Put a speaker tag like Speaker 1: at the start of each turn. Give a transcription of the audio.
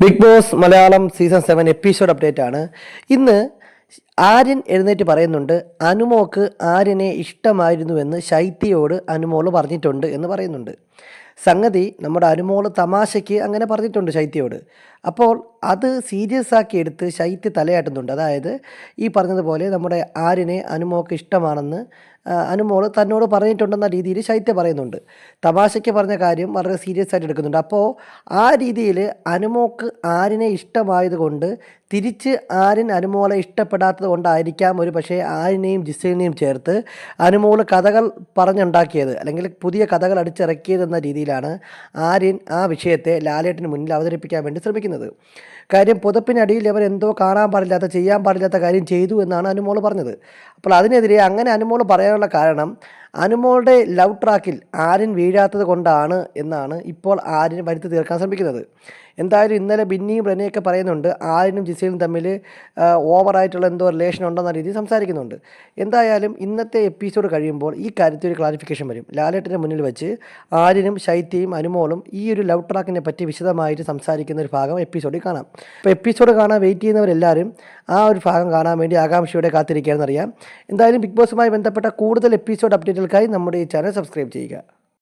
Speaker 1: Big Boss Malayalam season seven episode update ആണ്. ഇന്ന് ആര്യൻ എഴുന്നേറ്റ് പറയുന്നുണ്ട് അനുമോക്ക് ആര്യനെ ഇഷ്ടമായിരുന്നുവെന്ന് ശൈത്യയോട് അനുമോൾ പറഞ്ഞിട്ടുണ്ട് എന്ന് പറയുന്നുണ്ട്. സംഗതി നമ്മുടെ അനുമോൾ തമാശയ്ക്ക് അങ്ങനെ പറഞ്ഞിട്ടുണ്ട് ശൈത്യയോട്. അപ്പോൾ അത് സീരിയസ് ആക്കി എടുത്ത് ശൈത്യ തലയാട്ടുന്നുണ്ട്. അതായത് ഈ പറഞ്ഞതുപോലെ നമ്മുടെ ആര്യനെ അനുമോക്ക് ഇഷ്ടമാണെന്ന് അനുമോൾ തന്നോട് പറഞ്ഞിട്ടുണ്ടെന്ന രീതിയിൽ ശൈത്യ പറയുന്നുണ്ട്. തമാശയ്ക്ക് പറഞ്ഞ കാര്യം വളരെ സീരിയസ് ആയിട്ട് എടുക്കുന്നുണ്ട്. അപ്പോൾ ആ രീതിയിൽ അനുമോക്ക് ആരിനെ ഇഷ്ടമായതുകൊണ്ട് തിരിച്ച് ആര്യൻ അനുമോളെ ഇഷ്ടപ്പെടാത്തത് കൊണ്ടായിരിക്കാം ഒരു പക്ഷേ ആരിനെയും ജിസേലിനെയും ചേർത്ത് അനുമോൾ കഥകൾ പറഞ്ഞുണ്ടാക്കിയത് അല്ലെങ്കിൽ പുതിയ കഥകൾ അടിച്ചിറക്കിയത് എന്ന രീതിയിലാണ് ആര്യൻ ആ വിഷയത്തെ ലാലേട്ടിന് മുന്നിൽ അവതരിപ്പിക്കാൻ വേണ്ടി ശ്രമിക്കുന്നത്. കാര്യം പുതപ്പിനടിയിൽ അവർ എന്തോ കാണാൻ പാടില്ലാത്ത ചെയ്യാൻ പാടില്ലാത്ത കാര്യം ചെയ്തു എന്നാണ് അനുമോൾ പറഞ്ഞത്. അപ്പോൾ അതിനെതിരെ അങ്ങനെ അനുമോൾ പറയാനുള്ള കാരണം അനുമോളുടെ ലവ് ട്രാക്കിൽ ആര്യൻ വീഴാത്തത് കൊണ്ടാണ് എന്നാണ് ഇപ്പോൾ ആര്യൻ വരുത്തി തീർക്കാൻ ശ്രമിക്കുന്നത്. എന്തായാലും ഇന്നലെ ബിന്നിയും റെനയൊക്കെ പറയുന്നുണ്ട് ആര്യനും ജിസയിലും തമ്മിൽ ഓവറായിട്ടുള്ള എന്തോ റിലേഷൻ ഉണ്ടെന്ന രീതിയിൽ സംസാരിക്കുന്നുണ്ട്. എന്തായാലും ഇന്നത്തെ എപ്പിസോഡ് കഴിയുമ്പോൾ ഈ കാര്യത്തിൽ ഒരു ക്ലാരിഫിക്കേഷൻ വരും. ലാലേട്ടിന്റെ മുന്നിൽ വെച്ച് ആര്യനും ശൈത്യയും അനുമോളും ഈ ഒരു ലവ് ട്രാക്കിനെ പറ്റി വിശദമായിട്ട് സംസാരിക്കുന്ന ഒരു ഭാഗം എപ്പിസോഡിൽ കാണാം. അപ്പോൾ എപ്പിസോഡ് കാണാൻ വെയിറ്റ് ചെയ്യുന്നവരെല്ലാവരും ആ ഒരു ഭാഗം കാണാൻ വേണ്ടി ആകാംക്ഷയോടെ കാത്തിരിക്കുകയാണെന്നറിയാം. എന്തായാലും ബിഗ് ബോസുമായി ബന്ധപ്പെട്ട കൂടുതൽ എപ്പിസോഡ് അപ്ഡേറ്റുകൾക്കായി നമ്മുടെ ഈ ചാനൽ സബ്സ്ക്രൈബ് ചെയ്യുക.